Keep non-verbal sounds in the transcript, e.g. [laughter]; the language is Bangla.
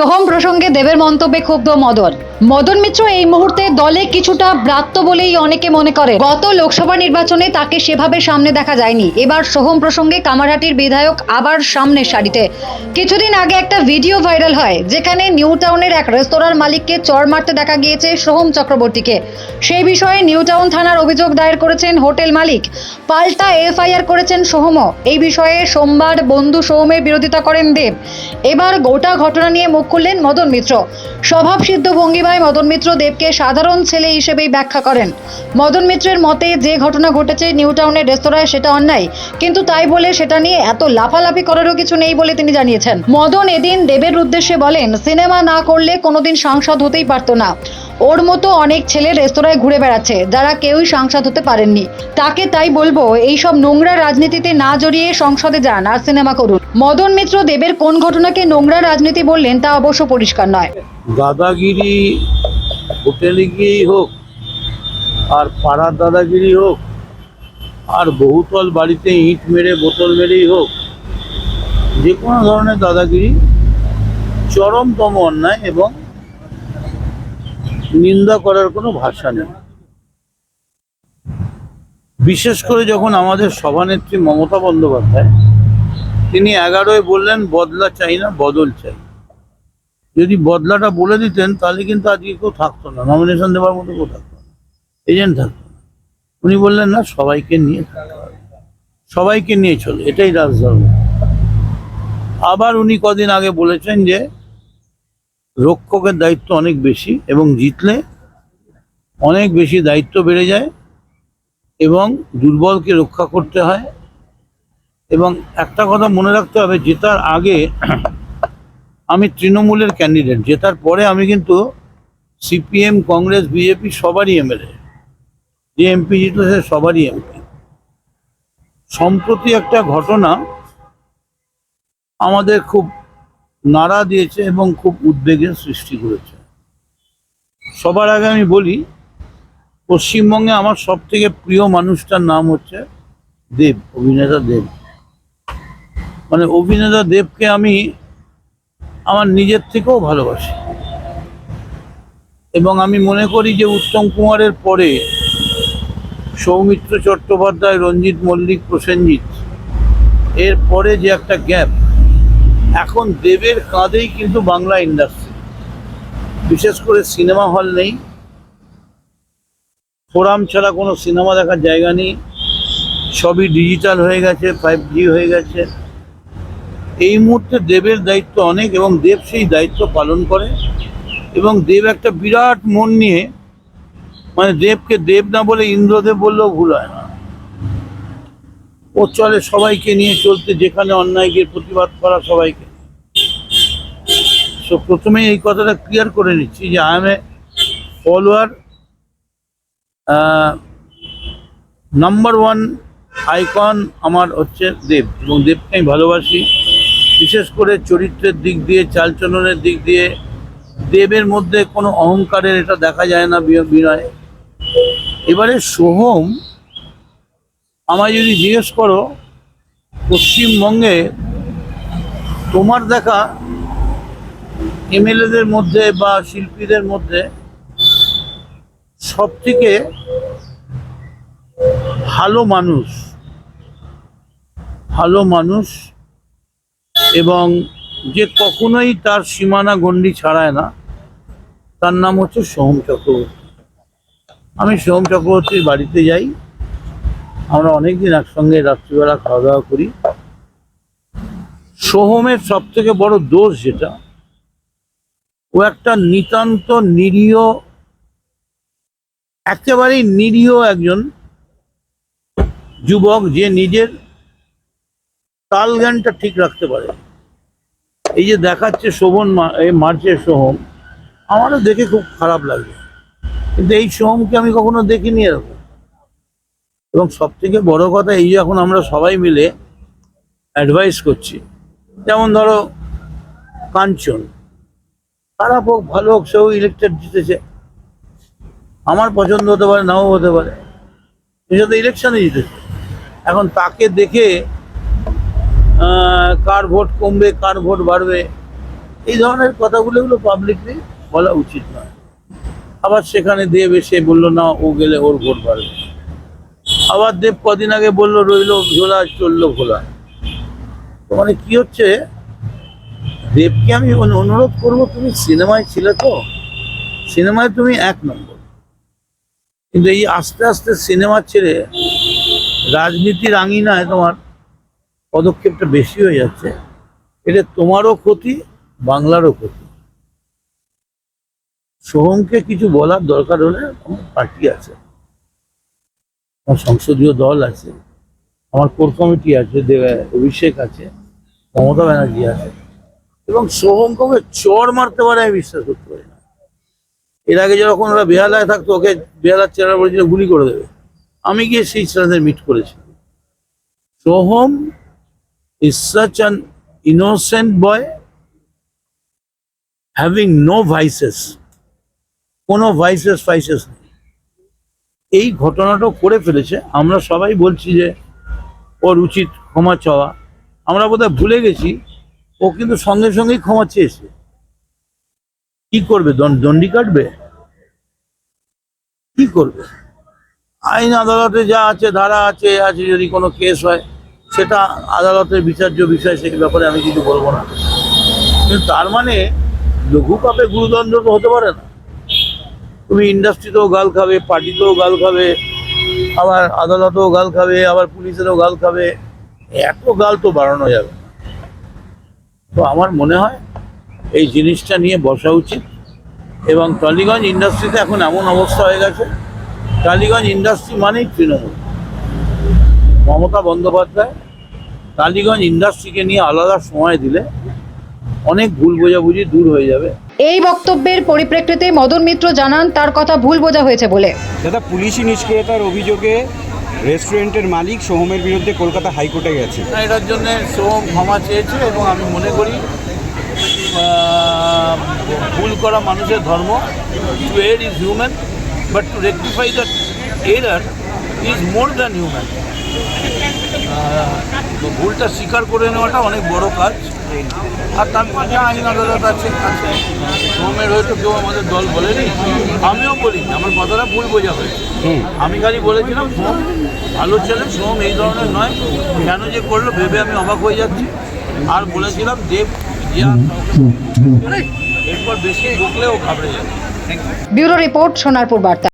সোহম প্রসঙ্গে দেবের মন্তব্যে ক্ষুব্ধ মদন। মদন মিত্র এই মুহূর্তে দলে কিছুটা ব্রাত্য বলেই অনেকে মনে করে। গত লোকসভা নির্বাচনে তাকে সেভাবে সামনে দেখা যায়নি। এবার সোহম প্রসঙ্গে কামারহাটির বিধায়ক আবার সামনের সারিতে। কিছুদিন আগে একটা ভিডিও ভাইরাল হয়, যেখানে নিউ টাউনের এক রেস্তোরাঁর মালিককে চড় মারতে দেখা গিয়েছে সোহম চক্রবর্তীকে। সেই বিষয়ে নিউ টাউন থানার অভিযোগ দায়ের করেছেন হোটেল মালিক। পাল্টা এফআইআর করেছেন সোহমও। এই বিষয়ে সোমবার বন্ধু সোহমের বিরোধিতা করেন দেব। এবার গোটা ঘটনা নিয়ে মুখ খুললেন মদন মিত্র। স্বভাব সিদ্ধ স্বভাবসিদ্ধ ভঙ্গিমায় মদন মিত্র দেবকে সাধারণ ছেলে হিসেবেই ব্যাখ্যা করেন। মদন মিত্রের মতে যে ঘটনা ঘটেছে নিউ টাউনের রেস্তোরাঁয় সেটা অন্যায়, কিন্তু তাই বলে সেটা নিয়ে এত লাফালাফি করারও কিছু নেই বলে তিনি জানিয়েছেন। মদন এদিন দেবের উদ্দেশ্যে বলেন, সিনেমা না করলে কোনোদিন সাংসদ হতেই পারত না। ওর মতো অনেক ছেলে রেস্তোরাঁয় ঘুরে বেড়াচ্ছে, যারা কেউই সাংসদ হতে পারেননি। তাকে তাই বলব এই সব নোংরা রাজনীতিতে না জড়িয়ে সংসদে যান আর সিনেমা করুন। মদন মিত্র দেবের কোন ঘটনাকে নোংরা রাজনীতি বললেন তা অবশ্য পরিষ্কার নয়। দাদাগিরি হোটেলে গিয়েই হোক, আর পাড়ার দাদাগিরি হোক, আর বহুতল বাড়িতে ইট মেরে বোতল মেরেই হোক, যে কোনো ধরনের দাদাগিরি চরমতম অন্যায় এবং নিন্দা করার কোনো ভাষা নেই। বিশেষ করে যখন আমাদের সভানেত্রী মমতা বন্দ্যোপাধ্যায়, তিনি এগারোয় বললেন, বদলা চাই না, বদল চাই। যদি বদলাটা বলে দিতেন, তাহলে কিন্তু আজকে কেউ থাকতো না। নমিনেশন দেওয়ার মতো কেউ থাকতো না। এজেন্ট থাকতো না। উনি বললেন, না, সবাইকে নিয়ে সবাইকে নিয়ে চলে। এটাই রাজধর্ম। আবার উনি কদিন আগে বলেছেন যে রক্ষকের দায়িত্ব অনেক বেশি এবং জিতলে অনেক বেশি দায়িত্ব বেড়ে যায় এবং দুর্বলকে রক্ষা করতে হয়। এবং একটা কথা মনে রাখতে হবে, জেতার আগে [clears throat] আমি তৃণমূলের ক্যান্ডিডেট জেতার পরে আমি কিন্তু সিপিএম, কংগ্রেস, বিজেপি সবারই এমএলএ। যে এমপি জিতল সে সবারই এমপি। সম্প্রতি একটা ঘটনা আমাদের খুব নাড়া দিয়েছে এবং খুব উদ্বেগের সৃষ্টি করেছে। সবার আগে আমি বলি, পশ্চিমবঙ্গে আমার সব থেকে প্রিয় মানুষটার নাম হচ্ছে দেব, অভিনেতা দেব। মানে অভিনেতা দেবকে আমি আমার নিজের থেকেও ভালোবাসি। এবং আমি মনে করি যে উত্তম কুমারের পরে সৌমিত্র চট্টোপাধ্যায়, রঞ্জিত মল্লিক, প্রসেনজিৎ, এর পরে যে একটা গ্যাপ এখন দেবের কাঁধেই কিন্তু বাংলা ইন্ডাস্ট্রি বিশেষ করে সিনেমা হল নেই। ফোরাম ছাড়া কোনো সিনেমা দেখার জায়গা নেই। সবই ডিজিটাল হয়ে গেছে ফাইভ জি হয়ে গেছে। এই মুহূর্তে দেবের দায়িত্ব অনেক এবং দেব সেই দায়িত্ব পালন করে। এবং দেব একটা বিরাট মন নিয়ে মানে দেবকে দেব না বলে ইন্দ্রদেব বললেও ভুল হয় না। ও চলে সবাইকে নিয়ে চলতে, যেখানে অন্যায়কে প্রতিবাদ করা সবাইকে। সো প্রথমেই এই কথাটা ক্লিয়ার করে নিচ্ছি যে I am a follower number one icon আমার হচ্ছে দেব এবং দেবকে আমি ভালোবাসি। বিশেষ করে চরিত্রের দিক দিয়ে, চালচলনের দিক দিয়ে, দেবের মধ্যে কোনো অহংকারের এটা দেখা যায় না বিনয়। এবারে সোহম আমায় যদি জিজ্ঞেস করো, পশ্চিমবঙ্গে তোমার দেখা এমএলএদের মধ্যে বা শিল্পীদের মধ্যে সব থেকে ভালো মানুষ ভালো মানুষ এবং যে কখনোই তার সীমানা গণ্ডি ছাড়ায় না, তার নাম হচ্ছে সোহম চক্রবর্তী। আমি সোহম চক্রবর্তীর বাড়িতে যাই। আমরা অনেকদিন একসঙ্গে রাত্রিবেলা খাওয়া দাওয়া করি। সোহমের সব থেকে বড় দোষ যেটা, ও একটা নিতান্ত নিরীহ, একেবারেই নিরীহ একজন যুবক যে নিজের তাল জ্ঞানটা ঠিক রাখতে পারে। এই যে দেখাচ্ছে শোভন মার্চের সোহম, আমারও দেখে খুব খারাপ লাগে কিন্তু এই সোহমকে আমি কখনো দেখিনি এরকম। এবং সব থেকে বড় কথা এই এখন আমরা সবাই মিলে অ্যাডভাইস করছি। যেমন ধরো, কাঞ্চন খারাপ হোক, ভালো হোক সেও ইলেকটেড জিতেছে। আমার পছন্দ হতে পারে, নাও হতে পারে। সে ইলেকশনে জিতেছে। এখন তাকে দেখে কার ভোট কমবে, কার ভোট বাড়বে, এই ধরনের কথাগুলো এগুলো পাবলিকলি বলা উচিত নয়। আবার সেখানে দেব এসে বলল, না, ও গেলে ওর ভোট বাড়বে। আবার দেব কদিন আগে বলল, রইল ঝোলা, চলল ভোলা মানে কি হচ্ছে? দেবকে আমি অনুরোধ করব, তুমি সিনেমায় ছিলে তো, সিনেমায় তুমি এক নম্বর। কিন্তু এই আস্তে আস্তে সিনেমা ছেড়ে রাজনীতির আঙিনায় তোমার পদক্ষেপটা বেশি হয়ে যাচ্ছে। এটা তোমারও ক্ষতি, বাংলারও ক্ষতি। সোহমকে কিছু বলার দরকার হলে আমার পার্টি আছে। আমার সংসদীয় দল আছে, আমার কোর কমিটি আছে অভিষেক আছে, মমতা ব্যানার্জি আছে। এবং সোহমকে চর মারতে পারে আমি বিশ্বাস করতে পারি না। এর আগে যখন ওরা বেহালায় থাকতো, ওকে বেহালার চেহারা বলেছিল গুলি করে দেবে। আমি গিয়ে সেই সাথে মিট করেছি। Soham such an innocent boy, having no vices, কোনো ভাইসেস ফাইসেস নেই। এই ঘটনাটাও করে ফেলেছে। আমরা সবাই বলছি যে ওর উচিত ক্ষমা চাওয়া। আমরা বোধহয় ভুলে গেছি, ও কিন্তু সঙ্গে সঙ্গেই ক্ষমা চেয়েছে। কি করবে? দণ্ডি কাটবে? কি করবে? আইন আদালতে যা আছে, ধারা আছে আছে যদি কোনো কেস হয়, সেটা আদালতের বিচার্য বিষয়, সেই ব্যাপারে আমি কিছু বলব না। কিন্তু তার মানে লঘু পাপে গুরুদণ্ড তো হতে পারে না। তুমি ইন্ডাস্ট্রিতেও গাল খাবে পার্টিতেও গাল খাবে, আবার আদালতেও গাল খাবে, আবার পুলিশেরও গাল খাবে। এত গাল তো বাড়ানো যাবে তো আমার মনে হয় এই জিনিসটা নিয়ে বসা উচিত। এবং টালিগঞ্জ ইন্ডাস্ট্রিতে এখন এমন অবস্থা হয়ে গেছে, টালিগঞ্জ ইন্ডাস্ট্রি মানেই তৃণমূল। মমতা বন্দ্যোপাধ্যায় টালিগঞ্জ ইন্ডাস্ট্রিকে নিয়ে আলাদা সময় দিলে অনেক ভুল বোঝাবুঝি দূর হয়ে যাবে। এই বক্তব্যের পরিপ্রেক্ষিতে মদন মিত্র জানান তার কথা ভুল বোঝা হয়েছে বলে। দাদা পুলিশি নিষ্ক্রিয়তার অভিযোগে রেস্টুরেন্টের মালিক সোহমের বিরুদ্ধে কলকাতা হাইকোর্টে গেছে। এটার জন্য সোহম ক্ষমা চেয়েছে এবং আমি মনে করি ভুল করা মানুষের ধর্ম to err is human but to rectify the error is more than human ভুলটা স্বীকার করে নেওয়াটা অনেক বড় কাজ। আর তারপর যা আইন আদালত আছে আছে। সোহমের হয়তো কেউ আমাদের দল বলেনি আমিও বলিনি আমার কথাটা ভুল বোঝা হয়েছে। আমি খালি বলেছিলাম সোম ভালো ছেলে সোম এই ধরনের নয়। কেন যে করল ভেবে আমি অবাক হয়ে যাচ্ছি। আর বলেছিলাম দেব এরপর বেশি ঢুকলেও ঘাবড়ে যাবে। ব্যুরো রিপোর্ট সোনারপুর বার্তা।